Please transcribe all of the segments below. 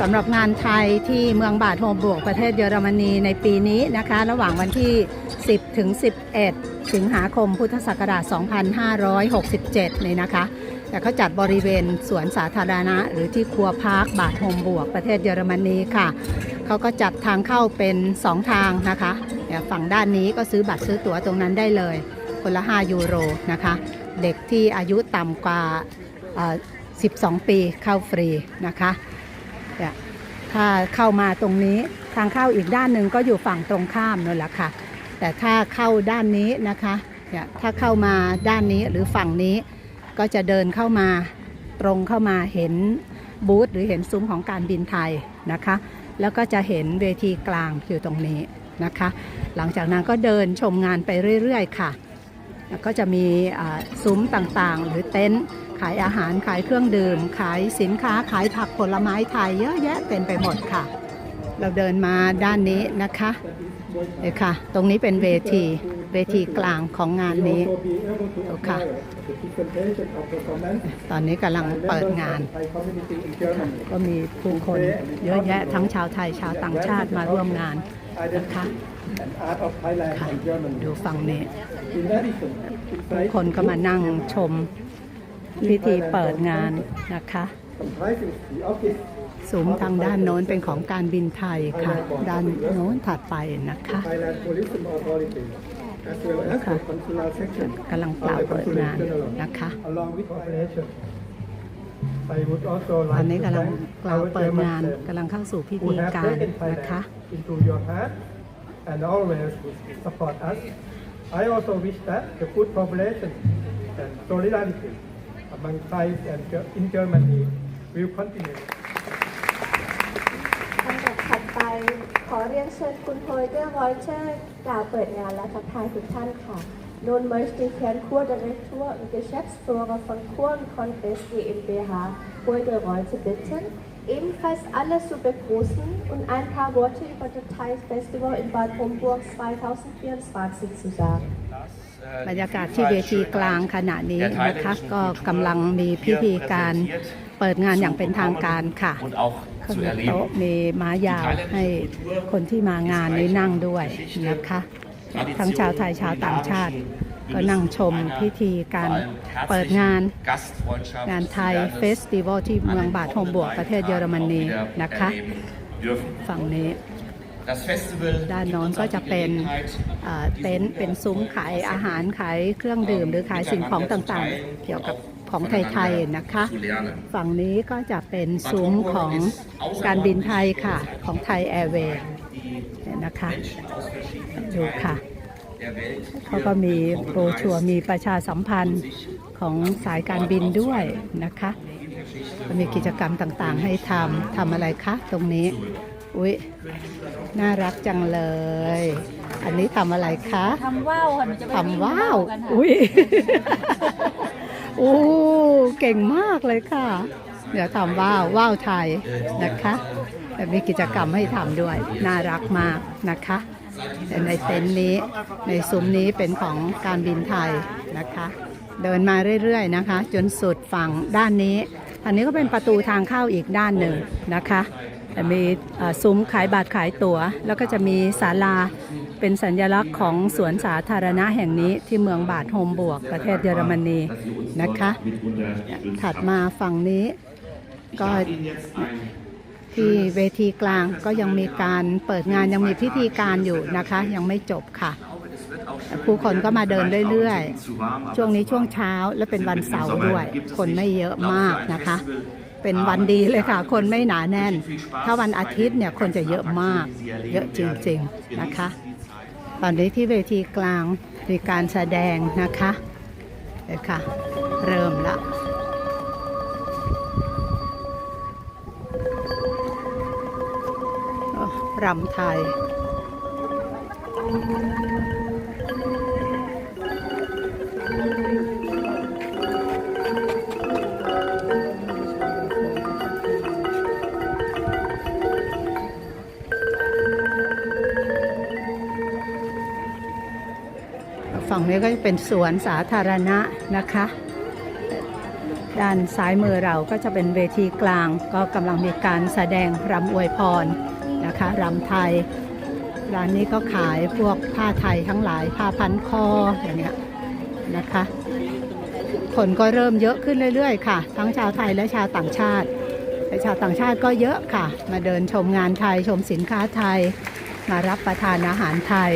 สำหรับงานไทยที่เมืองบาดโฮมบวกประเทศเยอรมนีในปีนี้นะคะ ระหว่างวันที่ 10 ถึง 11 สิงหาคมพุทธศักราช 2567นี่นะคะ แต่เขาจัดบริเวณสวนสาธารณะ หรือที่ครัวพาร์คบาดโฮมบวกประเทศเยอรมนีค่ะเขาก็จัดทางเข้าเป็น 2 ทางนะคะฝั่งด้านนี้ก็ซื้อบัตรซื้อตั๋วตรงนั้นได้เลย คนละ 5 ยูโรนะคะ เด็กที่อายุต่ำกว่า 12 ปีเข้าฟรีนะคะ เข้ามาตรงนี้ทางเข้าอีกด้านหนึ่งก็อยู่ฝั่งตรงข้ามนั่นแหละค่ะ แต่ถ้าเข้าด้านนี้นะคะเนี่ยถ้าเข้ามาด้านนี้หรือฝั่งนี้ก็จะเดินเข้ามาตรงเข้ามาเห็นบูธหรือเห็นซุ้มของการบินไทยนะคะ แล้วก็จะเห็นเวทีกลางอยู่ตรงนี้นะคะ หลังจากนั้นก็เดินชมงานไปเรื่อยๆค่ะ แล้วก็จะมีซุ้มต่างๆ หรือเต็นท์ ขายอาหารขายเครื่องดื่ม ขายสินค้าขายผักผลไม้ไทยเยอะแยะเต็มไปหมดค่ะ เราเดินมาด้านนี้นะคะเลยค่ะ ตรงนี้เป็นเวที เวทีกลางของงานนี้โอเคตอนนี้กำลังเปิดงาน ก็มีผู้คนเยอะแยะทั้งชาวไทยชาวต่างชาติมาร่วมงานนะคะดูฝั่งนี้ทุกคนก็มานั่งชม พิธีเปิดงานนะคะซุ้มทางด้านโน้นเป็นของการบินไทยค่ะ ด้านโน้นถัดไปนะคะค่ะกำลังเปล่าเปิดงานนะคะอันนี้กำลังกล่าวเปิดงานกำลังเข้าสู่พิธีการนะคะ into your heart and always support us. I also wish that the good cooperation and solidarity among Thai and Ge- in Germany will continue. ลำดับถัดไปขอเรียนเชิญคุณโฮยเดอร์วอยเชอร์กล่าวเปิดงานและทักทายทุกท่านค่ะ Nun möchte ich Herrn Kurdirektor und Geschäftsführer von Kuren Congress GmbH, Holger Reuter, bitten, ebenfalls alle zu begrüßen und ein paar Worte über das Thai Festival in Bad Homburg 2024 zu sagen. บรรยากาศที่เวทีกลางขณะนี้นะคะก็กำลังมีพิธีการเปิดงานอย่างเป็นทางการค่ะก็มีโต๊ะมีม้ายาวให้คนที่มางานนี้นั่งด้วยนะคะทั้งชาวไทยชาวต่างชาติ ก็นั่งชมพิธีการเปิดงานงานไทยเฟสติวัลที่เมืองบาดโฮมบวกประเทศเยอรมนีนะคะฝั่งนี้ ด้านโน้นก็จะเป็นเอ่อเต็นท์เป็นซุ้มขายอาหารขายเครื่องดื่มหรือขายสิ่งของต่างๆ เกี่ยวกับของไทยๆนะคะ ฝั่งนี้ก็จะเป็นซุ้มของการบินไทยค่ะ ของไทยแอร์เวย์นะคะดูค่ะเขาก็มีโบรชัวร์มีประชาสัมพันธ์ของสายการบินด้วยนะคะก็มีกิจกรรมต่างๆให้ทำทำอะไรคะตรงนี้ อุ๊ย น่ารักจังเลย อันนี้ทำอะไรคะทำว่าวค่ะหนูจะไปวิ่งทำว้าว กันค่ะอุ้ยโอ้ เก่งมากเลยค่ะ เดี๋ยวทำว่าวว่าวไทยนะคะแต่มีกิจกรรมให้ทำด้วย น่ารักมากนะคะแต่ในเต็นท์นี้ ในซุ้มนี้เป็นของการบินไทยนะคะ เดินมาเรื่อยๆนะคะ จนสุดฝั่งด้านนี้ อันนี้ก็เป็นประตูทางเข้าอีกด้านหนึ่งนะคะแต่ มีซุ้มขายบัตรขายตั๋ว แล้วก็จะมีศาลาเป็นสัญลักษณ์ของสวนสาธารณะแห่งนี้ที่เมืองบาดโฮมบวกประเทศเยอรมนีนะคะ ถัดมาฝั่งนี้ก็ที่เวทีกลางก็ยังมีการเปิดงานยังมีพิธีการอยู่นะคะ ยังไม่จบค่ะผู้คนก็มาเดินเรื่อยๆ ช่วงนี้ช่วงเช้าและเป็นวันเสาร์ด้วย คนไม่เยอะมากนะคะ เป็นวันดีเลยค่ะ คนไม่หนาแน่น ถ้าวันอาทิตย์เนี่ยคนจะเยอะมาก เยอะจริงๆนะคะ ตอนนี้ที่เวทีกลางมีการแสดงนะคะเดี๋ยวค่ะ เริ่มละโอ้รำไทย ฝั่งนี้ก็จะเป็นสวนสาธารณะนะคะ ด้านซ้ายมือเราก็จะเป็นเวทีกลาง ก็กำลังมีการแสดงรำอวยพรนะคะรำไทย ร้านนี้ก็ขายพวกผ้าไทยทั้งหลายผ้าพันคออย่างเงี้ยนะคะ คนก็เริ่มเยอะขึ้นเรื่อยๆ ค่ะ ทั้งชาวไทยและชาวต่างชาติแต่ชาวต่างชาติก็เยอะค่ะ มาเดินชมงานไทยชมสินค้าไทย มารับประทานอาหารไทย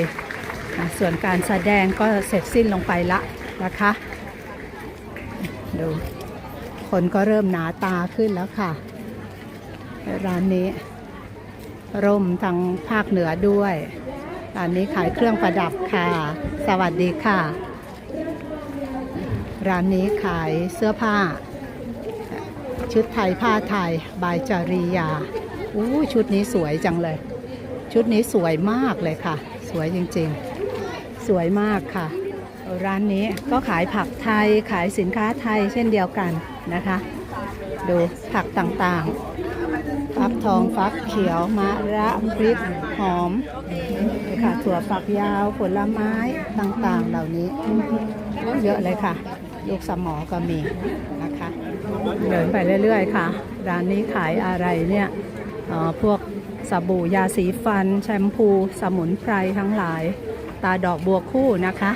ส่วนการแสดงก็เสร็จสิ้นลงไปละนะคะ ดู คนก็เริ่มหนาตาขึ้นแล้วค่ะ ร้านนี้ ร่มทางภาคเหนือด้วย ร้านนี้ขายเครื่องประดับค่ะ สวัสดีค่ะ ร้านนี้ขายเสื้อผ้า ชุดไทยผ้าไทย บายจาริยาอู้ชุดนี้สวยจังเลย ชุดนี้สวยมากเลยค่ะ สวยจริง ๆ สวยมากค่ะ ร้านนี้ก็ขายผักไทยขายสินค้าไทยเช่นเดียวกันนะคะ ดูผักต่างๆ ฟักทองฟักเขียวมะระพริกหอมค่ะถั่วฝักยาวผลไม้ต่างๆ เหล่านี้เยอะเลยค่ะ ลูกสมอก็มีนะคะ เดินไปเรื่อยๆค่ะ ร้านนี้ขายอะไรเนี่ยพวกสบู่ยาสีฟัน แชมพู สมุนไพรทั้งหลาย ตาดอกบัวคู่นะคะ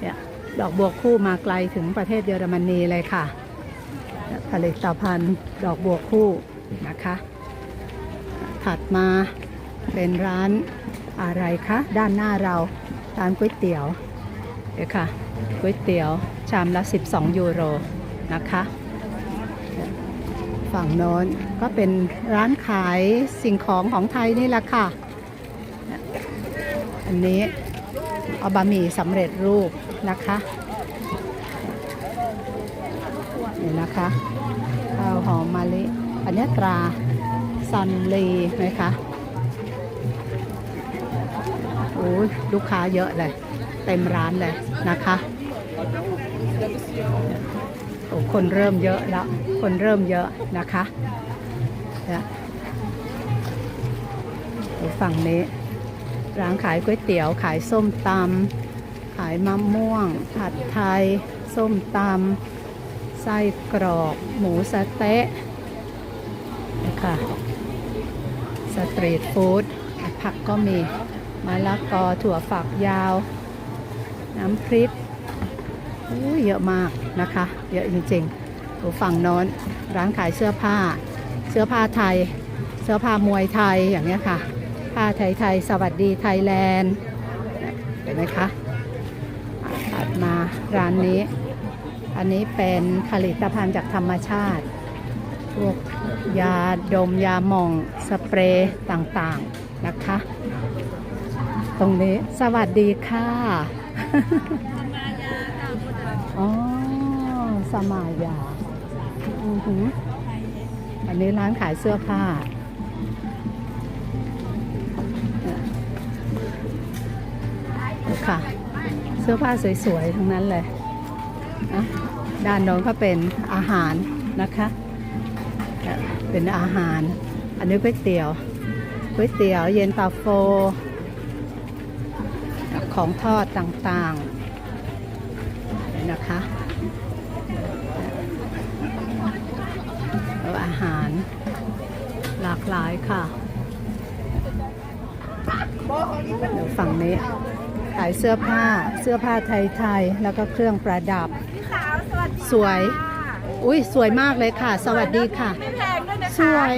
เนี่ยดอกบัวคู่มาไกลถึงประเทศเยอรมนีเลยค่ะ ผลิตภัณฑ์ดอกบัวคู่นะคะ ถัดมาเป็นร้านอะไรคะด้านหน้าเราร้านก๋วยเตี๋ยวเดี๋ยวค่ะก๋วยเตี๋ยวชามละ 12 ยูโรนะคะ ฝั่งโน้นก็เป็นร้านขายสิ่งของของไทยนี่แหละค่ะ อันนี้ เอาบะหมี่สำเร็จรูปนะคะนี่นะคะข้าวหอมมะลิอันนี้ตราซันลีไหมคะโอ้ยลูกค้าเยอะเลย เต็มร้านเลยนะคะโอ้คนเริ่มเยอะแล้ว คนเริ่มเยอะนะคะเนี่ยฝั่งนี้ ร้านขายก๋วยเตี๋ยว ขายส้มตำขายมะม่วง ผัดไทย ส้มตำไส้กรอก หมูสะเต๊ะนะคะสตรีทฟู้ดผักก็มีมะละกอถั่วฝักยาว น้ำพริกอู้เยอะมากนะคะ เยอะจริงๆดูฝั่งน้นร้านขายเสื้อผ้า เสื้อผ้าไทย เสื้อผ้ามวยไทยอย่างเงี้ยค่ะ ผ้าไทยไทยสวัสดีไทยแลนด์เนี่ยเห็นไหมคะอ่าถัดมาร้านนี้ อันนี้เป็นผลิตภัณฑ์จากธรรมชาติ พวกยาดมยาหม่องสเปรย์ต่างๆนะคะ ตรงนี้สวัสดีค่ะอ๋อสมายาอือหืออันนี้ร้านขายเสื้อผ้า ค่ะ เสื้อผ้าสวยๆ ทั้งนั้นเลยนะด้านโน้นก็เป็นอาหารนะคะ เป็นอาหาร อันนี้ก๋วยเตี๋ยวก๋วยเตี๋ยวเย็นตาโฟ ของทอดต่างๆนะคะอาหารหลากหลายค่ะเดี๋ยวฝั่งนี้ายเสื้อผ้าเสื้อผ้าไทยๆแล้วก็เครื่องประดับขาวสวัสดีสวยอุ้ยสวยมากเลยค่ะ สวัสดีค่ะ ไม่แพงด้วยนะคะสวย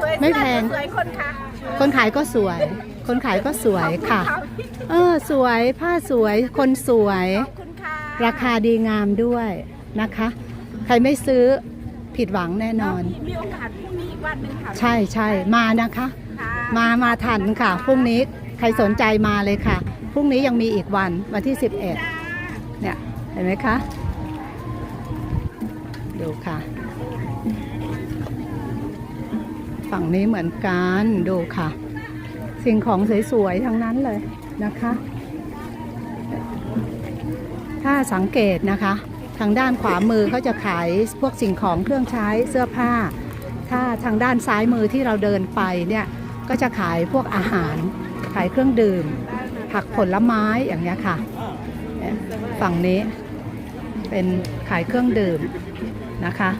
สวยไม่แพง สวยคนค่ะคนขายก็สวย คนขายก็สวยค่ะเออสวยผ้าสวย คนสวย ขอบคุณค่ะราคาดีงามด้วยนะคะ ใครไม่ซื้อผิดหวังแน่นอนมีโอกาสพรุ่งนี้อีกวันหนึ่งค่ะใช่ใช่มานะคะ ค่ะมามาทันค่ะพรุ่งนี้ใครสนใจมาเลยค่ะ พรุ่งนี้ยังมีอีกวันวันที่ 11 เนี่ย เห็นไหมคะ ดูค่ะ ฝั่งนี้เหมือนกันดูค่ะ สิ่งของสวยๆทั้งนั้นเลยนะคะ ถ้าสังเกตนะคะ ทางด้านขวามือเขาจะขายพวกสิ่งของเครื่องใช้เสื้อผ้า ถ้าทางด้านซ้ายมือที่เราเดินไปเนี่ยก็จะขายพวกอาหารขายเครื่องดื่ม ผักผลไม้อย่างเงี้ยค่ะ ฝั่งนี้เป็นขายเครื่องดื่มนะคะ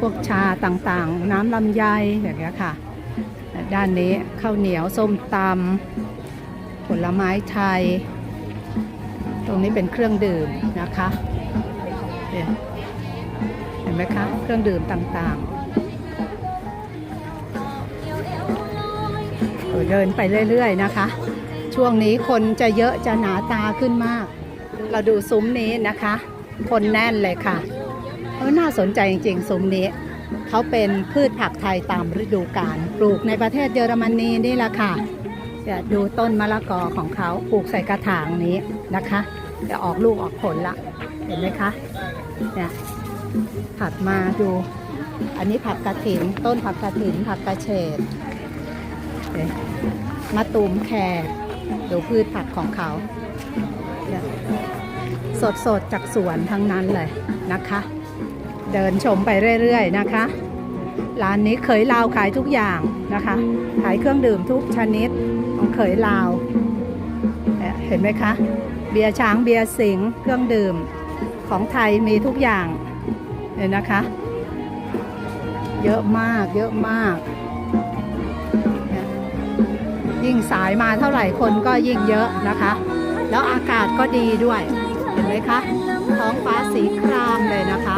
พวกชาต่างๆ น้ำลำไยอย่างเงี้ยค่ะ ด้านนี้ข้าวเหนียวส้มตำผลไม้ไทย ตรงนี้เป็นเครื่องดื่มนะคะเห็นไหมคะ เครื่องดื่มต่างๆเดินไปเรื่อย ๆ นะคะ ช่วงนี้คนจะเยอะจะหนาตาขึ้นมาก เราดูซุ้มนี้นะคะ คนแน่นเลยค่ะเออน่าสนใจจริงๆซุ้มนี้เขาเป็นพืชผักไทยตามฤดูกาลปลูกในประเทศเยอรมนีนี่แหละค่ะเนี่ยดูต้นมะละกอของเขาปลูกใส่กระถางนี้นะคะจะออกลูกออกผลละเห็นไหมคะเนี่ยถัดมาดูอันนี้ผักกระถิน ต้นผักกระถินผักกระเฉดมะตูมแขก ดูพืชผักของเขาเนี่ยสดๆจากสวนทั้งนั้นเลยนะคะ เดินชมไปเรื่อยๆนะคะ ร้านนี้เขยลาวขายทุกอย่างนะคะ ขายเครื่องดื่มทุกชนิดของเขยลาวเนี่ยเห็นไหมคะ เบียร์ช้างเบียร์สิงเครื่องดื่มของไทยมีทุกอย่างเนี่ยนะคะ เยอะมากเยอะมาก ยิ่งสายมาเท่าไหร่คนก็ยิ่งเยอะนะคะ แล้วอากาศก็ดีด้วย เห็นไหมคะท้องฟ้าสีครามเลยนะคะ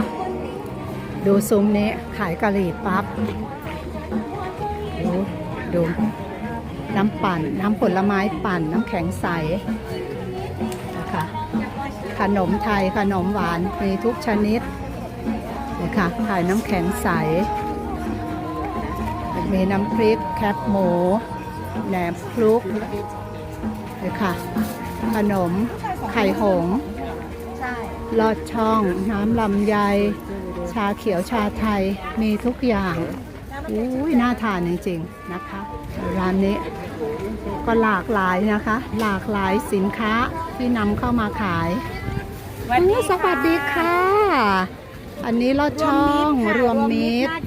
ดูซุ้มนี้ขายกะหรี่ปั๊บดูดูน้ำปั่น น้ำผลไม้ปั่น น้ำแข็งใสนะคะขนมไทยขนมหวานมีทุกชนิดนะคะขายน้ำแข็งใส มีน้ำพริกแคบหมู แหนมคลุกนะคะขนม ไข่หงส์ลอดช่อง น้ำลำไย ชาเขียวชาไทยมีทุกอย่างอุ้ยน่าทานจริงๆนะคะ ร้านนี้ก็หลากหลายนะคะ หลากหลายสินค้าที่นำเข้ามาขายอุ๊ยสวัสดีค่ะ อันนี้ลอดช่องรวมมิตรน่า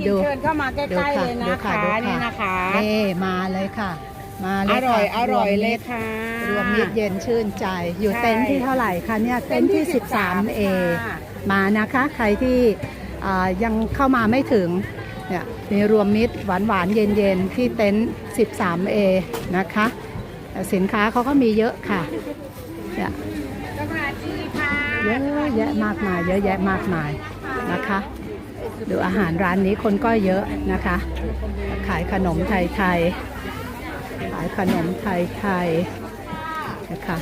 กินน่ากินดูเชิญเข้ามาใกดูล้ๆค่ะเลยดูนะค่ะคะดูนี่ค่ะนะคะเน่มาเลยค่ะ มาเลอยร่อยค่ะอร่อยวมเลมิยตรค่ะ รวมมิตรเย็นชื่นใจ อยู่ใช่ เต็นท์ที่เท่าไหร่คะเนี่ยเต็นท์ที่ 13A ค่ะมานะคะ ใครที่อ่ายังเข้ามาไม่ถึงเนี่ยมีรวมมิตรหวานหวานๆเย็นเย็นๆที่เต็นท์ 13A นะคะแต่สินค้าเขาก็มีเยอะค่ะเนี่ยสวัสดีค่ะเยอะแยะมากมาย เยอะแยะมากมายนะคะ ดูอาหารร้านนี้คนก็เยอะนะคะ ขายขนมไทยๆขายขนมไทยๆนะคะ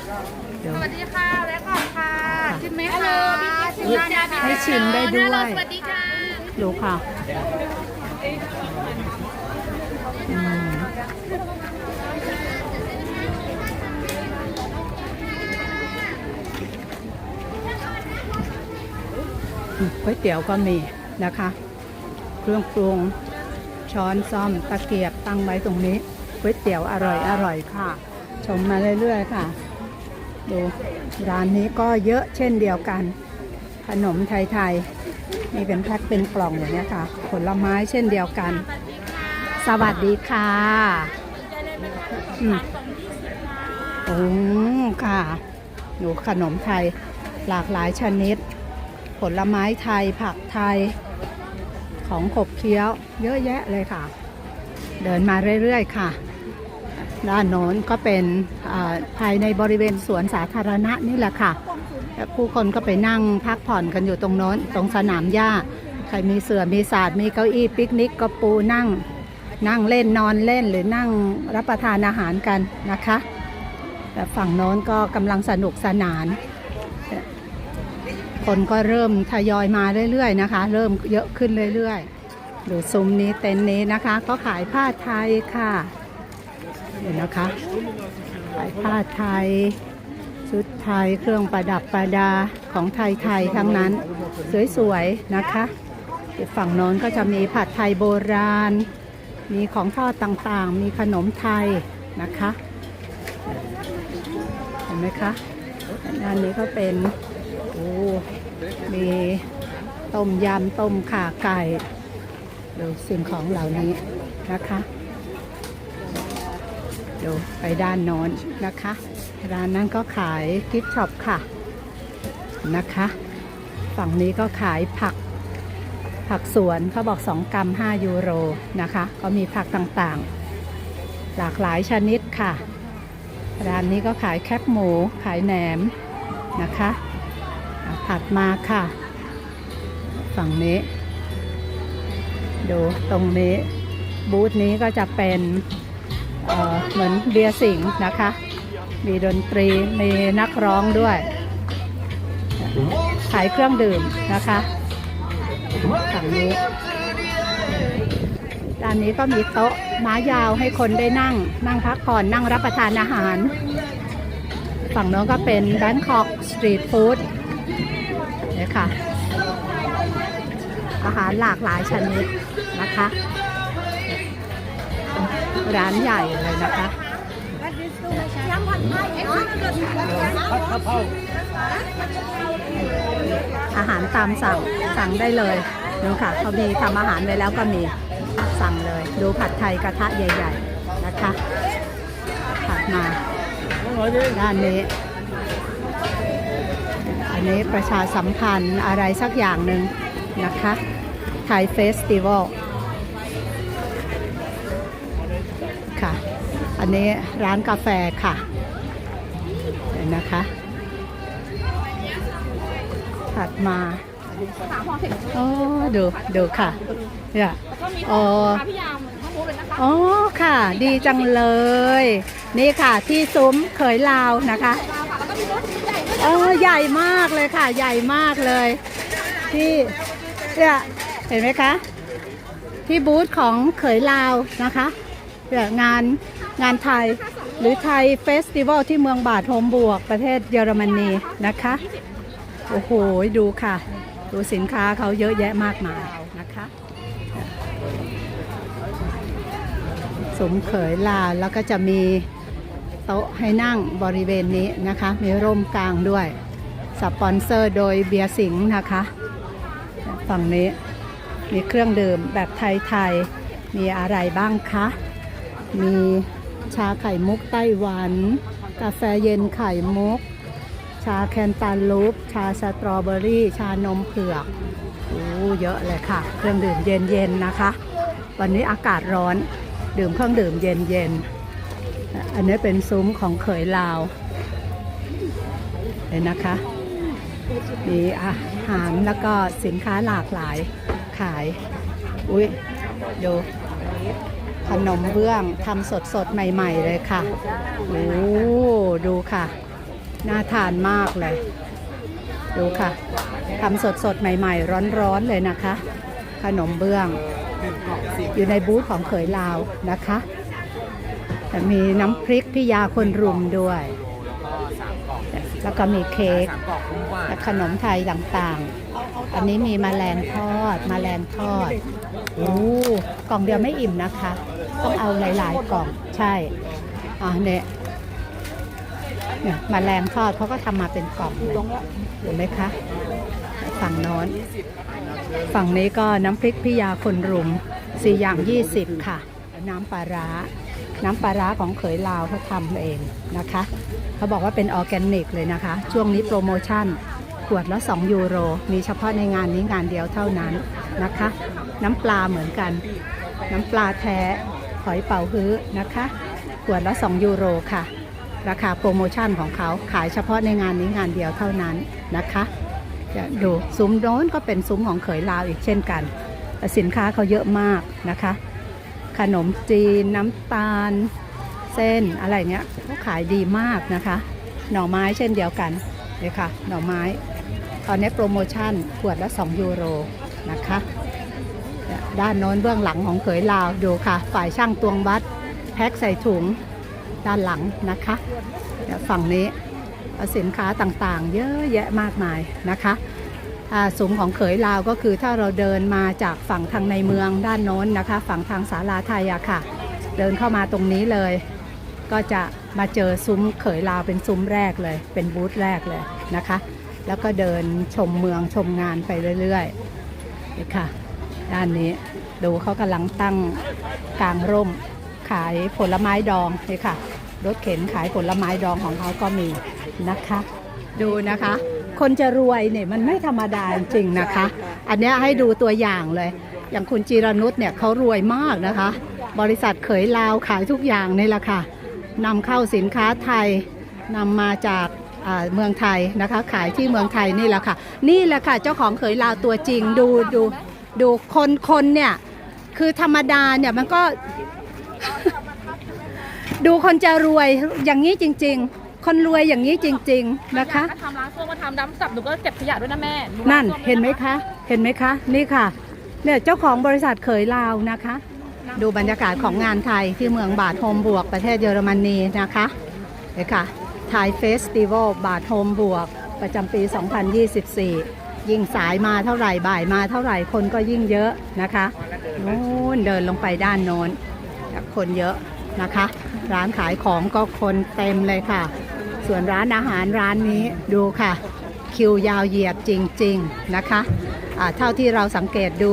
เดี๋ยวสวัสดีค่ะแล้วก่อนค่ะชิมไหมคะชิมได้นะคะให้ชิมได้ด้วยสวัสดีค่ะดูค่ะอืมก๋วยเตี๋ยวก็มี นะคะ เครื่องปรุงช้อนซ่อมตะเกียบตั้งไว้ตรงนี้ก๋วยเตี๋ยวอร่อยอร่อยค่ะ ชมมาเรื่อยๆค่ะ ดูร้านนี้ก็เยอะเช่นเดียวกัน ขนมไทยๆนี่เป็นแพ็คเป็นกล่องอย่างนี้ค่ะ ผลไม้เช่นเดียวกัน สวัสดีค่ะอืมโอ้ค่ะดูขนมไทยหลากหลายชนิด ผลไม้ไทยผักไทย ของขบเคี้ยวเยอะแยะเลยค่ะ เดินมาเรื่อยๆค่ะ ด้านโน้นก็เป็นภายในบริเวณสวนสาธารณะนี่แหละค่ะ ผู้คนก็ไปนั่งพักผ่อนกันอยู่ตรงโน้น ตรงสนามหญ้า ใครมีเสื่อมีศาสตร์มีเก้าอี้ปิกนิกก็ปูนั่งนั่งเล่นนอนเล่นหรือนั่งรับประทานอาหารกันนะคะแต่ฝั่งโน้นก็กำลังสนุกสนาน คนก็เริ่มทยอยมาเรื่อยๆนะคะ เริ่มเยอะขึ้นเรื่อยๆดูซุ้มนี้เต็นท์นี้นะคะ ก็ขายผ้าไทยค่ะเห็นนะคะ ขายผ้าไทย ชุดไทยเครื่องประดับประดาของไทยๆทั้งนั้น สวยๆนะคะฝั่งโน้นก็จะมีผัดไทยโบราณ มีของทอดต่างๆ มีขนมไทยนะคะ เห็นไหมคะด้านนี้ก็เป็นโอ้ มีต้มยำต้มข่าไก่ดูสิ่งของเหล่านี้นะคะดูไปด้านโน้นนะคะ ร้านนั้นก็ขายกิฟต์ช็อปค่ะนะคะ ฝั่งนี้ก็ขายผักผักสวนเขาบอก 2 กรัม 5 ยูโรนะคะ ก็มีผักต่างๆ หลากหลายชนิดค่ะ ร้านนี้ก็ขายแคบหมูขายแหนมนะคะ ถัดมาค่ะ ฝั่งนี้ ดูตรงนี้ บูธนี้ก็จะเป็นเเหมือนเบียร์สิงห์นะคะ มีดนตรี มีนักร้องด้วย ขายเครื่องดื่มนะคะฝั่งนี้ด้านนี้ก็มีโต๊ะม้ายาวให้คนได้นั่ง นั่งพักผ่อนนั่งรับประทานอาหาร ฝั่งโน้นก็เป็น Bangkok Street Food ค่ะ อาหารหลากหลายชนิดนะคะ ร้านใหญ่เลยนะคะอาหารตามสั่งสั่งได้เลยดูค่ะเขามีทำอาหารไว้แล้วก็มีสั่งเลย ดูผัดไทยกระทะใหญ่ ๆ นะคะ ผัดมาด้านนี้ อันนี้ประชาสัมพันธ์อะไรสักอย่างหนึ่งนะคะไทยเฟสติวัลค่ะ อันนี้ร้านกาแฟค่ะเห็นนะคะถัดมาโอ้ดูดูค่ะเนี่ยอ๋ออ๋อค่ะ ดีจังเลย นี่ค่ะที่ซุ้มเขยลาวนะคะเออใหญ่มากเลยค่ะ ใหญ่มากเลย ที่เนี่ยเห็นไหมคะ ที่บูธของเขยลาวนะคะเนี่ยงานงานไทยหรือไทยเฟสติวัลที่เมืองบาดโฮมบวกประเทศเยอรมนีนะคะ โอ้โห ดูค่ะ ดูสินค้าเขาเยอะแยะมากมายนะคะสมเขยลาวแล้วก็จะมี โต๊ะให้นั่งบริเวณนี้นะคะ มีร่มกลางด้วย สปอนเซอร์โดยเบียร์สิงห์นะคะ ฝั่งนี้มีเครื่องดื่มแบบไทยๆ มีอะไรบ้างคะ มีชาไข่มุกไต้หวัน กาแฟเย็นไข่มุก ชาแคนตาลูป ชาสตรอเบอรี่ ชานมเผือกโอ้เยอะเลยค่ะ เครื่องดื่มเย็นๆนะคะ วันนี้อากาศร้อน ดื่มเครื่องดื่มเย็นๆ อันนี้เป็นซุ้มของเขยลาวเห็นนะคะ มีอาหารแล้วก็สินค้าหลากหลายขาย อุ้ยดูขนมเบื้องทำสดๆใหม่ ๆ เลยค่ะ โอ้ดูค่ะ น่าทานมากเลย ดูค่ะทำสดๆใหม่ ๆ ร้อนๆเลยนะคะ ขนมเบื้อง อยู่ในบูธของเขยลาวนะคะ แต่มีน้ำพริกพิยาคนรุมด้วย แล้วก็มีเค้กและขนมไทยต่างๆ อันนี้มีมแมลงทอดมแมลงทอดโอ้กล่องเดียวไม่อิ่มนะคะ ต้องเอาหลายๆกล่องใช่อ่าเนี่ยเนี่ยมแมลงทอดเขาก็ทำมาเป็นกล่องเห็นไหมคะฝั่งโน้นฝั่งนี้ก็น้ำพริกพิยาคนรุมสี่อย่าง20ค่ะ น้ำปลาร้า น้ำปลาร้าของเขยลาวเขาทำเองนะคะ เขาบอกว่าเป็นออร์แกนิกเลยนะคะ ช่วงนี้โปรโมชั่น ขวดละ 2 ยูโร มีเฉพาะในงานนี้งานเดียวเท่านั้นนะคะ น้ำปลาเหมือนกัน น้ำปลาแท้หอยเป่าฮื้อนะคะ ขวดละ 2 ยูโรค่ะ ราคาโปรโมชั่นของเขาขายเฉพาะในงานนี้งานเดียวเท่านั้นนะคะจะดูซุ้มโน้นก็เป็นซุ้มของเขยลาวอีกเช่นกัน สินค้าเขาเยอะมากนะคะ ขนมจีนน้ำตาล เส้นอะไรเนี้ยเขาขายดีมากนะคะ หน่อไม้เช่นเดียวกันเลยค่ะ หน่อไม้ ตอนนี้โปรโมชั่นขวดละ 2 ยูโรนะคะด้านโน้นเบื้องหลังของเขยลาวดูค่ะ ฝ่ายช่างตวงวัดแพ็คใส่ถุงด้านหลังนะคะฝั่งนี้สินค้าต่างๆ เยอะแยะมากมายนะคะ อ่าซุ้มของเขยลาวก็คือถ้าเราเดินมาจากฝั่งทางในเมืองด้านโน้นนะคะ ฝั่งทางศาลาไทยอะค่ะ เดินเข้ามาตรงนี้เลย ก็จะมาเจอซุ้มเขยลาวเป็นซุ้มแรกเลย เป็นบูธแรกเลยนะคะ แล้วก็เดินชมเมืองชมงานไปเรื่อยๆนี่ค่ะ ด้านนี้ดูเขากำลังตั้งกลางร่มขายผลไม้ดองนี่ค่ะ รถเข็นขายผลไม้ดองของเขาก็มีนะคะ ดูนะคะ คนจะรวยเนี่ยมันไม่ธรรมดาจริงๆนะคะ อันเนี้ยให้ดูตัวอย่างเลย อย่างคุณจีรนุชเนี่ยเขารวยมากนะคะ บริษัทเขยลาวขายทุกอย่างนี่แหละค่ะนำเข้าสินค้าไทยนำมาจากอ่าเมืองไทยนะคะ ขายที่เมืองไทยนี่แหละค่ะ นี่แหละค่ะ เจ้าของเขยลาวตัวจริงดูดูดูคนคนเนี่ยคือธรรมดาเนี่ยมันก็ ดูคนจะรวยอย่างนี้จริง ๆ คนรวยอย่างนี้จริง ๆนะคะ ถ้าทำร้านส้วมมาทำดำสับหนูก็เก็บขยะด้วยนะแม่ดูนั่นร้าส้วมเห็นไหมคะ เห็นไหมคะ นี่ค่ะ เนี่ยเจ้าของบริษัทเขยลาวนะคะ ดูบรรยากาศของงานไทยที่เมืองบาทโฮมบวกประเทศเยอรมนีนะคะเนี่ยค่ะไทยเฟสติวัลบาทโฮมบวก ประจำปี 2024 ยิ่งสายมาเท่าไหร่บ่ายมาเท่าไหร่คนก็ยิ่งเยอะนะคะนู้นเดินลงไปด้านโน้นคนเยอะนะคะ ร้านขายของก็คนเต็มเลยค่ะ ส่วนร้านอาหารร้านนี้ดูค่ะ คิวยาวเหยียดจริง ๆ นะคะเท่าที่เราสังเกตดู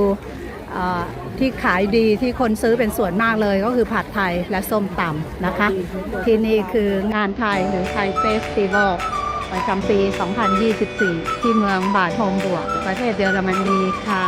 ที่ขายดีที่คนซื้อเป็นส่วนมากเลยก็คือผัดไทยและส้มตำนะคะ ที่นี่คืองานไทยหรือไทยเฟสติวัลประจำปี 2024 ที่เมืองบาดโฮมบวก ประเทศเยอรมนีค่ะ